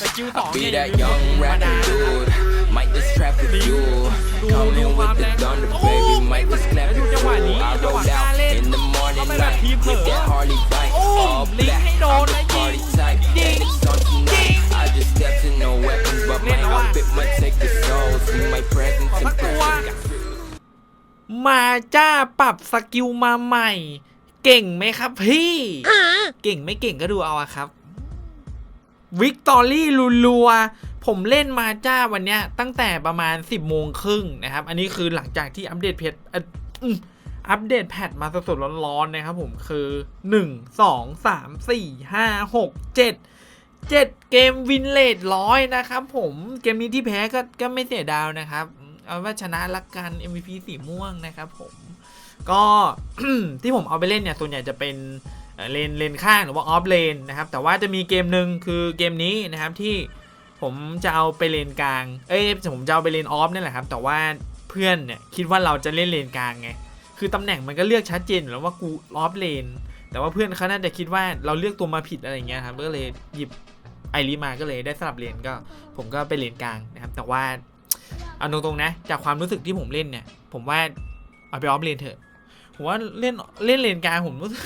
สกิลสอง Be เนี่ย that young rapping dude. Might just trap with you. ดู Come ดู in ความ with แร the ง thunder, โอ้ baby. Might just clap ดู it จังหวะ through. นี้ I จังหวะ rolled กล้า out เล่น in the เข้า morning ไปแบบ light ทีมเผลอ with that Harley bike. โอ้ All ลิง black. ให้โดน I'm นะ the ยิง party type. ยิง And it's on tonight. I just stepped in no weapons, but my เล่นแล้วอะ outfit might take the soul. See my presence ขอสักตัว impressive. มาจ้าปรับสกิลมาใหม่ เก่งไหมครับพี่ เก่งไม่เก่งก็ดูเอาอะครับ วิกตอรี่ลัวๆผมเล่นมาจ้าวันเนี้ยตั้งแต่ประมาณ 10โมงครึ่งนะครับ อันนี้คือหลังจากที่อัปเดตเพจอัปเดตแพทมาสดๆร้อนๆนะครับผมคือ 1 2 3 4 5 6 7 7 เกมวินเลดร้อยนะครับผมเกมนี้ที่แพ้ก็ก็ไม่เสียดาวนะครับ เอาว่าชนะละกัน MVP สีม่วงนะครับผม ก็ที่ผมเอาไปเล่นเนี่ย ส่วนใหญ่จะเป็น เลนเลนข้างหรือว่าออฟเลนนะครับแต่ว่าจะมีเกมหนึ่งคือเกมนี้นะครับที่ผมจะเอาไปเลนกลาง เอ้ยผมจะเอาไปเลนออฟนี่แหละครับ แต่ว่าเพื่อนเนี่ยคิดว่าเราจะเล่นเลนกลางไง คือตำแหน่งมันก็เลือกชัดเจนแล้วว่ากูออฟเลน แต่ว่าเพื่อนเขาน่าจะคิดว่าเราเลือกตัวมาผิดอะไรเงี้ยครับ ก็เลยหยิบไอรีมาก็เลยได้สลับเลนก็ ผมก็ไปเลนกลางนะครับ แต่ว่าเอาตรงๆนะ จากความรู้สึกที่ผมเล่นเนี่ย ผมว่าเอาไปออฟเลนเถอะ ผมว่าเล่นเล่นเลนกลางผมรู้สึก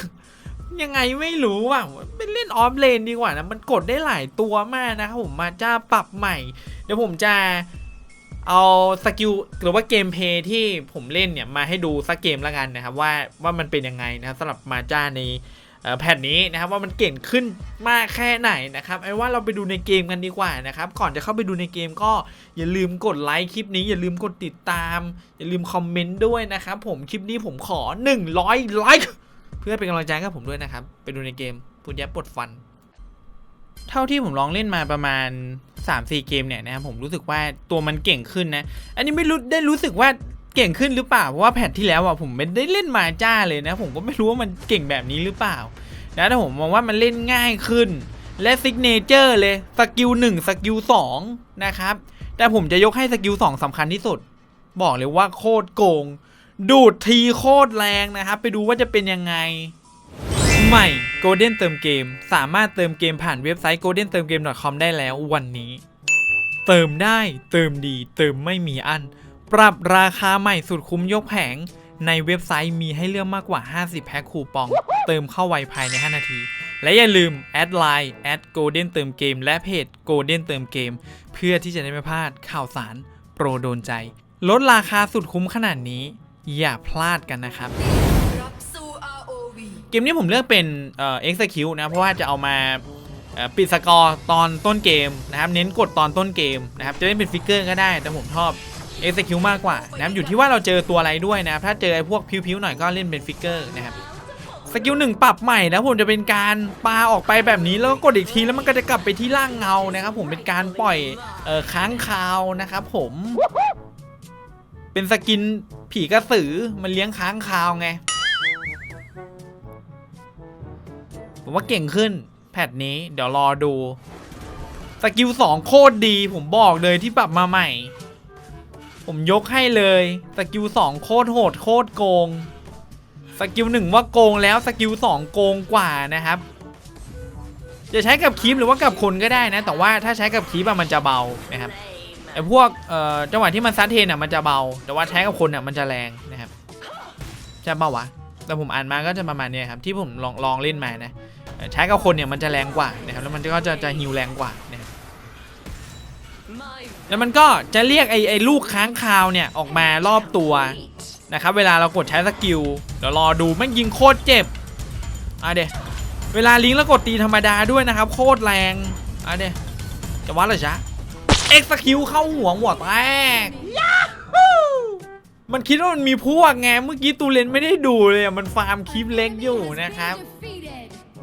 ยังไงไม่รู้ว่ะเป็นเล่นออฟเลนดีกว่านะ มันกดได้หลายตัวมากนะครับผมมาจ้าปรับใหม่ เดี๋ยวผมจะเอาสกิลหรือว่าเกมเพย์ที่ผมเล่นเนี่ย มาให้ดูสักเกมละกันนะครับ ว่าว่ามันเป็นยังไงนะครับสำหรับมาจ้าในแผ่นนี้นะครับว่ามันเก่งขึ้นมากแค่ไหนนะครับไอ้ว่าเราไปดูในเกมกันดีกว่านะครับ ก่อนจะเข้าไปดูในเกมก็อย่าลืมกดไลค์คลิปนี้ อย่าลืมกดติดตาม อย่าลืมคอมเมนต์ด้วยนะครับผมคลิปนี้ผมขอ 100ไลค์ เพื่อเป็นกำลังใจกับผมด้วยนะครับ ไปดูในเกมปุญญาปลดฟัน เท่าที่ผมลองเล่นมาประมาณ 3-4 เกมเนี่ยนะครับผมรู้สึกว่าตัวมันเก่งขึ้นนะ อันนี้ไม่รู้ได้รู้สึกว่าเก่งขึ้นหรือเปล่า เพราะว่าแพทที่แล้วอะผมไม่ได้เล่นมาจ้าเลยนะ ผมก็ไม่รู้ว่ามันเก่งแบบนี้หรือเปล่านะแต่ผมมองว่ามันเล่นง่ายขึ้น และซิกเนเจอร์เลยสกิล1สกิล2นะครับ แต่ผมจะยกให้สกิล2สำคัญที่สุด บอกเลยว่าโคตรโกง ดูดทีโคตรแรงนะครับ ไปดูว่าจะเป็นยังไง ใหม่ Golden เติมเกม สามารถเติมเกมผ่านเว็บไซต์ golden เติมเกม .com ได้แล้ววันนี้ เติมได้เติมดี เติมไม่มีอัน ปรับราคาใหม่สุดคุ้มยกแผง ในเว็บไซต์มีให้เลือกมากกว่า 50 แพ็คคูปอง เติมเข้าไวภายใน 5 นาที และอย่าลืมแอดไลน์แอด golden เติมเกม และเพจ golden เติมเกม เพื่อที่จะได้ไม่พลาดข่าวสารโปรโดนใจ ลดราคาสุดคุ้มขนาดนี้ อย่าพลาดกันนะครับรับสู่ ROV เกมนี้ผมเลือกเป็นเอ่อ execute นะ เพราะว่าจะเอามาเอ่อปิดสกอร์ตอนต้นเกมนะครับ เน้นกดตอนต้นเกมนะครับ จะเล่นเป็นฟิกเกอร์ก็ได้ แต่ผมชอบ execute มากกว่านะครับอยู่ที่ว่าเราเจอตัวอะไรด้วยนะครับถ้าเจอไอ้พวกพิวๆหน่อยก็เล่นเป็นฟิกเกอร์นะครับสกิลหนึ่งปรับใหม่นะผมจะเป็นการปาออกไปแบบนี้แล้วก็กดอีกทีแล้วมันก็จะกลับไปที่ร่างเงานะครับผมเป็นการปล่อยเอ่อค้างคาวนะครับผม เป็นสกินผีกระสือมันเลี้ยงค้างคาวไง ผมว่าเก่งขึ้น แพทนี้เดี๋ยวรอดู สกิลสองโคตรดี ผมบอกเลยที่ปรับมาใหม่ ผมยกให้เลย สกิลสองโคตรโหดโคตรโกง สกิลหนึ่งว่าโกงแล้วสกิลสองโกงกว่านะครับจะใช้กับคีปหรือว่ากับคนก็ได้นะ แต่ว่าถ้าใช้กับคีปมันจะเบานะครับ ไอ้พวกเอ่อจังหวะที่มันซัดเทนอะมันจะเบา แต่ว่าใช้กับคนอะมันจะแรงนะครับใช่เปล่าวะแต่ผมอ่านมาก็จะประมาณนี้ครับที่ผมลองลองเล่นมานะเอ่อใช้กับคนเนี่ยมันจะแรงกว่านะครับแล้วมันก็จะจะฮิวแรงกว่านะครับแล้วมันก็จะเรียกไอ้ไอ้ลูกค้างคาวเนี่ยออกมารอบตัวนะครับเวลาเรากดใช้สกิลเดี๋ยวรอดูแม่งยิงโคตรเจ็บอะเดียเวลาลิงแล้วกดตีธรรมดาด้วยนะครับ โคตรแรงอะเดียจะวัดเลยจ้ะ เอ็กซ์คิวเข้าหัวหัวแตกมันคิดว่ามันมีพวกไงเมื่อกี้ตูเลนไม่ได้ดูเลยอะมันฟาร์มคลิปเล็กอยู่นะครับ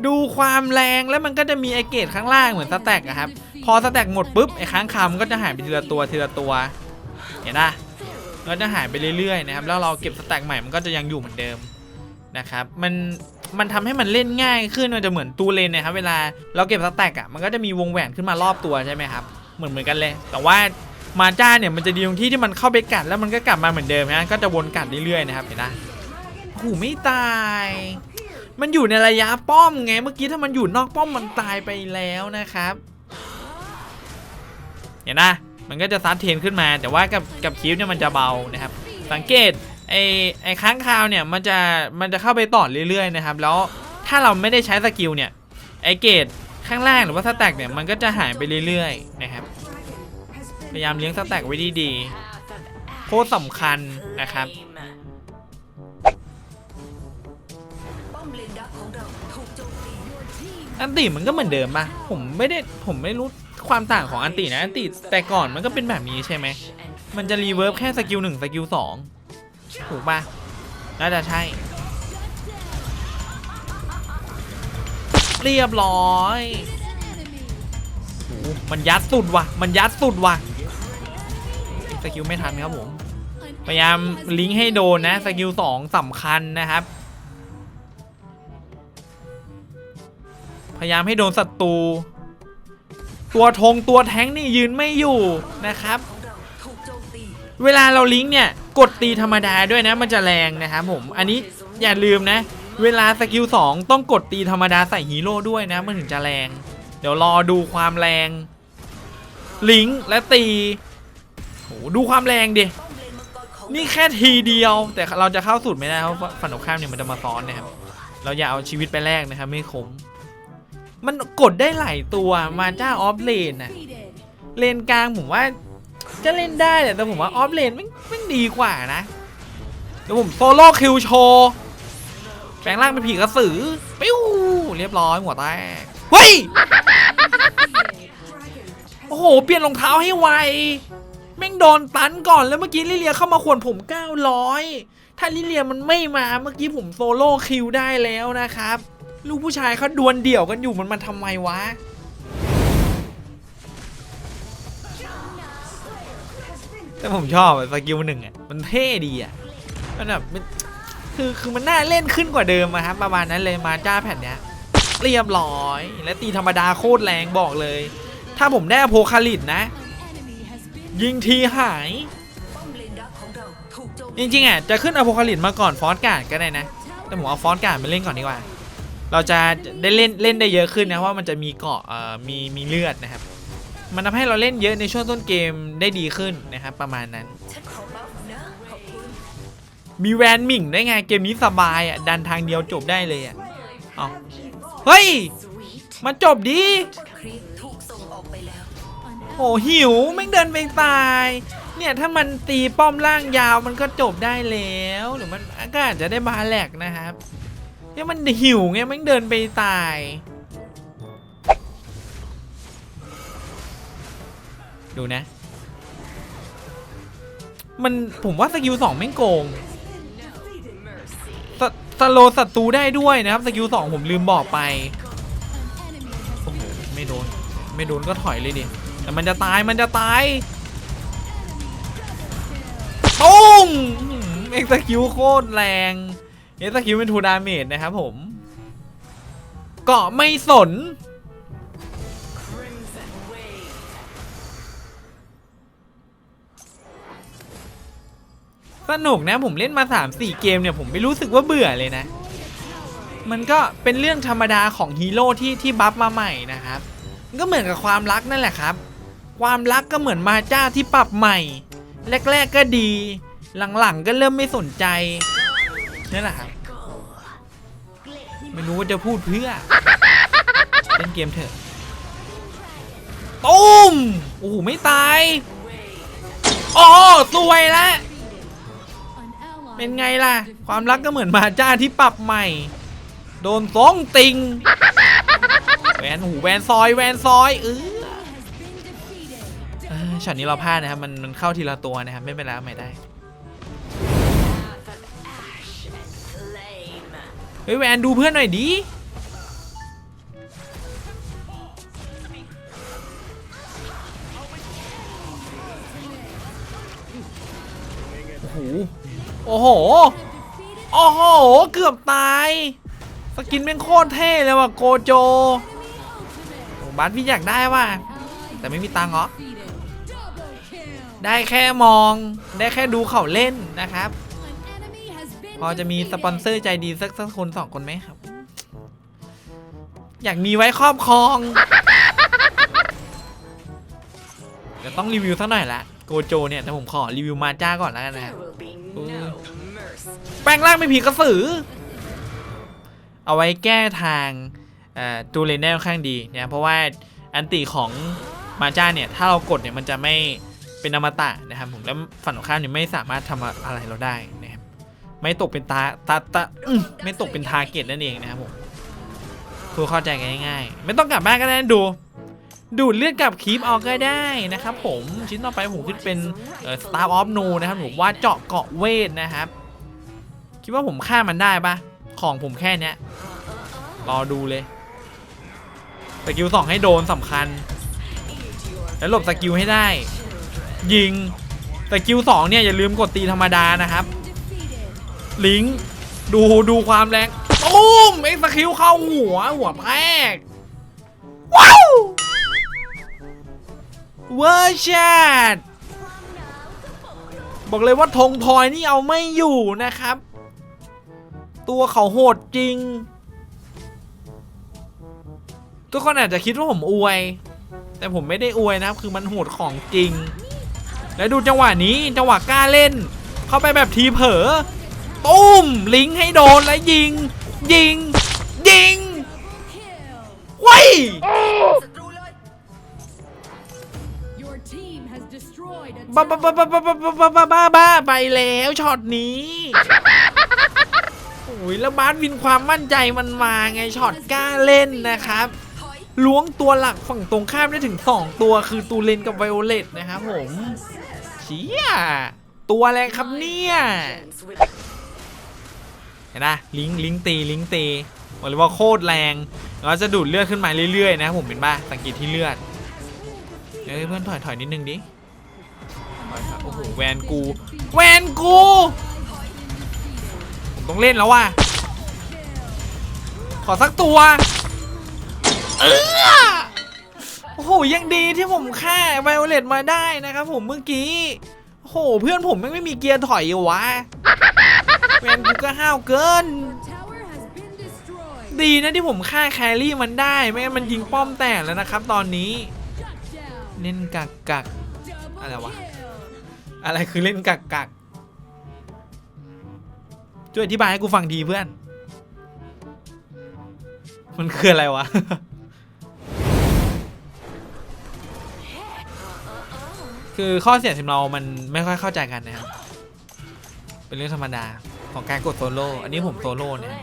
ดูความแรงแล้วมันก็จะมีไอเกตข้างล่างเหมือนสแต็กอะครับ พอสแต็กหมดปุ๊บไอค้างคาวมันก็จะหายไปทีละตัวทีละตัว เห็นปะก็จะหายไปเรื่อยๆนะครับแล้วเราเก็บสแต็กใหม่มันก็จะยังอยู่เหมือนเดิมนะครับมันมันทำให้มันเล่นง่ายขึ้นมันจะเหมือนตูเลนนะครับเวลาเราเก็บสแต็กอะมันก็จะมีวงแหวนขึ้นมารอบตัวใช่ไหมครับ เหมือนเหมือนกันเลย แต่ว่ามาจ้าเนี่ยมันจะดีตรงที่ที่มันเข้าไปกัดแล้วมันก็กลับมาเหมือนเดิมนะก็จะวนกัดเรื่อยๆนะครับเห็นปะโอ้โหไม่ตาย มันอยู่ในระยะป้อมไงเมื่อกี้ถ้ามันอยู่นอกป้อมมันตายไปแล้วนะครับ เห็นนะมันก็จะซัดเทนขึ้นมาแต่ว่ากับกับคิวเนี่ยมันจะเบานะครับ สังเกตไอ้ไอ้ค้างคาวเนี่ยมันจะมันจะเข้าไปต่อเรื่อยๆนะครับ แล้วถ้าเราไม่ได้ใช้สกิลเนี่ยไอ้เกรด ข้างล่างหรือว่าสแต็กเนี่ยมันก็จะหายไปเรื่อยๆนะครับ พยายามเลี้ยงสแต็กไว้ดีๆโคตรสำคัญนะครับอมเลนดักของเราถูกโจมตีอันติมันก็เหมือนเดิมปะผมไม่ได้ผมไม่รู้ความต่างของอันตินะ อันติแต่ก่อนมันก็เป็นแบบนี้ใช่ไหม มันจะรีเวิร์บแค่สกิลหนึ่งสกิลสองถูกปะน่าจะใช่ เรียบร้อยโอ้โหมันยัดสุดว่ะ มันยัดสุดว่ะสกิลไม่ทันครับผมพยายามลิงก์ให้โดนนะสกิลสองสำคัญนะครับ พยายามให้โดนศัตรูตัวธงตัวแท้งนี่ยืนไม่อยู่นะครับเราถูกโจมตีเวลาเราลิงก์เนี่ย กดตีธรรมดาด้วยนะมันจะแรงนะครับผม อันนี้อย่าลืมนะ เวลาสกิล2ต้องกดตีธรรมดาใส่ฮีโร่ด้วยนะมันถึงจะแรง เดี๋ยวรอดูความแรง ลิงและตีโหดูความแรงดินี่แค่ทีเดียว แต่เราจะเข้าสุดไม่ได้เพราะฝั่งตรงข้ามเนี่ยมันจะมาซ้อนนะครับเราอย่าเอาชีวิตไปแลกนะครับไม่คุ้มมันกดได้หลายตัวมาจ้าออฟเลนน่ะเลนกลางผมว่าจะเล่นได้แหละแต่ผมว่าออฟเลนไม่ไม่ดีกว่านะเดี๋ยวผมโซโล่คิวโชว์ แปลงร่างเป็นผีกระสือ ปิ้ว เรียบร้อยหัวแตกเฮ้ย โอ้โห เปลี่ยนรองเท้าให้ไว แม่งโดนตันก่อนแล้วเมื่อกี้ลิเลียเข้ามาขวนผม 900 ถ้าลิเลียมันไม่มาเมื่อกี้ผมโซโล่คิวได้แล้วนะครับ ลูกผู้ชายเขาดวลเดี่ยวกันอยู่มันมาทำไมวะแต่ผมชอบอะสกิลหนึ่งอะ มันเท่ดีอะมันแบบมัน คือคือมันน่าเล่นขึ้นกว่าเดิมอะครับประมาณนั้นเลยมาจ้าแผ่นเนี้ยเรียบร้อย และตีธรรมดาโคตรแรงบอกเลย ถ้าผมได้อโพคาลิดนะ ยิงทีหาย จริงๆอะจะขึ้นอโพคาลิดมาก่อนฟอสการ์ดก็ได้นะ แต่ผมเอาฟอสการ์ดมาเล่นก่อนดีกว่า เราจะได้เล่นเล่นได้เยอะขึ้นนะเพราะว่ามันจะมีเกาะเอ่อมีมีเลือดนะครับ มันทำให้เราเล่นเยอะในช่วงต้นเกมได้ดีขึ้นนะครับประมาณนั้น มีแวนหมิ่งได้ไงเกมนี้สบายอะดันทางเดียวจบได้เลยอะเอาเฮ้ยมาจบดิครีปถูกส่งออกไปแล้วโอ้หิวแม่งเดินไปตาย เนี่ยถ้ามันตีป้อมล่างยาวมันก็จบได้แล้วหรือมันก็อาจจะได้บาแลกนะครับเนี่ยมันหิวไงแม่งเดินไปตายดูนะ มันผมว่าสกิลสองแม่งโกง สโลศัตรูได้ด้วยนะครับสกิลสองผมลืมบอกไปโอ้โหไม่โดน ไม่โดนก็ถอยเลยดิแต่มันจะตายมันจะตายตุ้งเอ็กซ์คิวโคตรแรงเอ็กซ์คิวเป็นทูดาเมจนะครับผมเกาะไม่สน สนุกนะผมเล่นมา 3-4 เกมเนี่ยผมไม่รู้สึกว่าเบื่อเลยนะ มันก็เป็นเรื่องธรรมดาของฮีโร่ที่ที่บัฟมาใหม่นะครับก็เหมือนกับความรักนั่นแหละครับ ความรักก็เหมือนมาจ้าที่ปรับใหม่ แรก ๆ ก็ดี หลัง ๆ ก็เริ่มไม่สนใจนั่นแหละครับไม่รู้ว่าจะพูดเพื่อเล่นเกมเถอะตุ้มโอ้โหไม่ตายอ๋อสวยแล้ว เป็นไงล่ะ ความรักก็เหมือนมาจ้าที่ปรับใหม่ โดนสองติงแวนหูแวนซอยแวนซอยเออช็อตนี้เราพลาดนะครับมันมันเข้าทีละตัวนะครับไม่เป็นไรเอาใหม่ได้เฮ้ยแวนดูเพื่อนหน่อยดิโอ้โห โอ้โห โอ้โห เกือบตาย สกินเป็นโคตรเท่เลยว่ะโกโจโอ้บัสพี่อยากได้ว่ะ แต่ไม่มีตังค์เหรอ ได้แค่มอง ได้แค่ดูเขาเล่นนะครับ พอจะมีสปอนเซอร์ใจดีสักสักคนสองคนไหมครับ อยากมีไว้ครอบครองเดี๋ยวต้องรีวิวสักหน่อยละโกโจเนี่ยแต่ผมขอรีวิวมาจ้าก่อนแล้วกันนะครับ แปลงร่างเป็นผีกระสือ เอาไว้แก้ทางเอ่อตูเลนได้ค่อนข้างดีนี่ยเพราะว่าอันติของมาจ้าเนี่ย ถ้าเรากดเนี่ยมันจะไม่เป็นอมตะนะครับผมแล้วฝั่งตรงข้ามเนี่ยไม่สามารถทำอะไรเราได้นะครับไม่ตกเป็นตาตาตาไม่ตกเป็นทาร์เก็ตนั่นเองนะครับผมเพื่อเข้าใจกันง่ายๆไม่ต้องกลับบ้านก็ได้ดู ดูดเลือดกับคีปออกก็ได้นะครับผมชิ้นต่อไปผมคิดเป็นเอ่อ Star of No นะครับผมว่าเจาะเกาะเวทนะครับ คิดว่าผมฆ่ามันได้ปะของผมแค่เนี้ยรอดูเลยสกิลสองให้โดนสำคัญ แล้วหลบสกิลให้ได้ ยิงสกิลสองเนี่ยอย่าลืมกดตีธรรมดานะครับ ลิงดูดูความแรงตุ้มเอ็กซ์สกิลเข้าหัวหัวแพกว้าวเวอร์ชัดบอกเลยว่าธงทอยนี่เอาไม่อยู่นะครับ ตัวเขาโหดจริง ทุกคนอาจจะคิดว่าผมอวย แต่ผมไม่ได้อวยนะครับ คือมันโหดของจริง แล้วดูจังหวะนี้จังหวะกล้าเล่น เข้าไปแบบทีเผลอตุ้มลิงก์ให้โดนแล้วยิง ยิง ยิงว้ยศัตรูเลย Your team has destroyed a บ้าบ้าบ้าบ้าบ้าบ้าบ้าบ้าบ้าบ้าไปแล้วช็อตนี้โอ้ยแล้วบาสวินความมั่นใจมันมาไงช็อตกล้าเล่นนะครับถอยล้วงตัวหลักฝั่งตรงข้ามได้ถึง 2 ตัวคือตูเลนกับไวโอเลตนะครับผมเชี่ยตัวอะไรครับเนี่ยเห็นนะลิงก์ลิงก์ตีลิงก์ตีบอกเลยว่าโคตรแรงแล้วจะดูดเลือดขึ้นมาเรื่อยๆนะครับผมเห็นป่ะสังเกตที่เลือดเอ้ยเพื่อนถอยถอยนิดนึงดิถอยครับโอ้โหแวนกู แวนกูผม ต้องเล่นแล้วว่ะ ขอสักตัวเออโอ้โห ยังดีที่ผมฆ่าไวโอเลตมาได้นะครับผมเมื่อกี้ โอ้โห เพื่อนผมแม่งไม่มีเกียร์ถอยอยู่วะแวนกูก็ห้าวเกิน tower has been destroyed. ดีนะที่ผมฆ่าแครี่มันได้ ไม่งั้นมันยิงป้อมแตกแล้วนะครับ ตอนนี้ Shut down. เล่นกักกัก Double อะไรวะ? kill. อะไรคือเล่นกักกัก ช่วยอธิบายให้กูฟังทีเพื่อน มันคืออะไรวะ คือข้อเสียทีมเรามันไม่ค่อยเข้าใจกันนะครับ เป็นเรื่องธรรมดาของการกดโซโล่อันนี้ผมโซโล่เนี่ย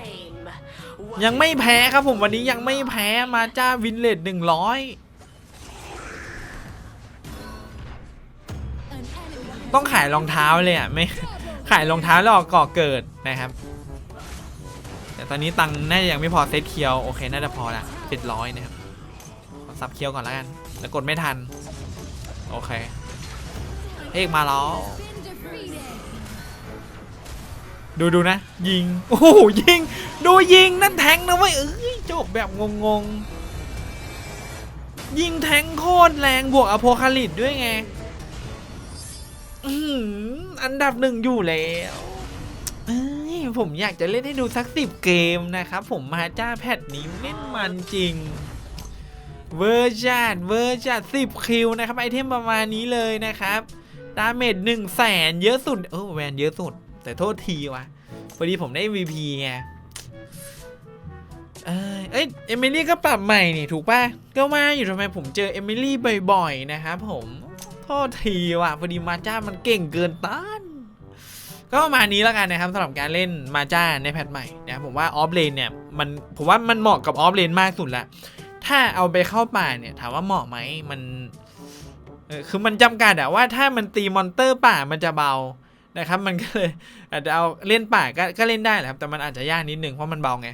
ยังไม่แพ้ครับผมวันนี้ยังไม่แพ้มาจ้าวินเลดหนึ่งร้อย An enemy has ต้องขายรองเท้าเลยอะไม่ ขายรองเท้าแล้อกก่อเกิดนะครับ แต่ตอนนี้ตังค์น่าจะยังไม่พอเซตเคียวโอเคน่าจะพอละเจ็ดร้อยนะครับขอซับเคียวก่อนแล้วกันแล้วกดไม่ทัน โอเคเอกมาแล้วดูดูนะ ยิง โอ้โหยิง ดูยิงนั่นแทงนะเว้ยเอ้ยจบแบบงงๆ ยิงแทงโคตรแรงบวกอโพคาลิปด้วยไง อื้อหืออันดับหนึ่งอยู่แล้วเอ้ยผมอยากจะเล่นให้ดูสักสิบเกมนะครับ ผมมาจ้าแพทนี้เล่นมันจริง เวอร์ชันเวอร์ชันสิบคิวนะครับ ไอเทมประมาณนี้เลยนะครับ ดาเมจหนึ่งแสนเยอะสุด เออแวนเยอะสุด แต่โทษทีว่ะพอดีผมได้ MVP ไงเอ้ยเอ้ยเอมิลี่ก็ปรับใหม่นี่ถูกป่ะ ก็มาอยู่ทำไมผมเจอเอมิลี่บ่อยๆนะครับผม โทษทีว่ะพอดีมาจ้ามันเก่งเกินต้านก็ประมาณนี้แล้วกันนะครับสำหรับการเล่นมาจ้าในแพทใหม่นะผมว่าออฟเลนเนี่ยมันผมว่ามันเหมาะกับออฟเลนมากสุดละถ้าเอาไปเข้าป่าเนี่ยถามว่าเหมาะไหมมันคือมันจำกัดอะว่าถ้ามันตีมอนเตอร์ป่ามันจะเบานะครับ มันก็เลยอาจจะเอาเล่นป่าก็ก็เล่นได้แหละครับแต่มันอาจจะยากนิดนึงเพราะมันเบาไง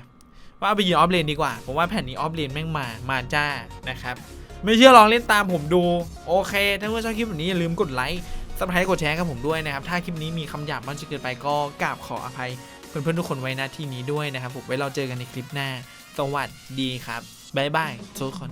ว่าเอาไปยืนออฟเลนดีกว่าผมว่าแผ่นนี้ออฟเลนแม่งมามาจ้านะครับ ไม่เชื่อลองเล่นตามผมดู โอเค ถ้าเพื่อนชอบคลิปแบบนี้อย่าลืมกดไลค์ซับสไครต์กดแชร์กับผมด้วยนะครับ ถ้าคลิปนี้มีคำหยาบมันจะเกินไปก็กราบขออภัย เพื่อนๆทุกคนไว้หน้าที่นี้ด้วยนะครับผมไว้เราเจอกันในคลิปหน้า สวัสดีครับบ๊ายบายทุกคน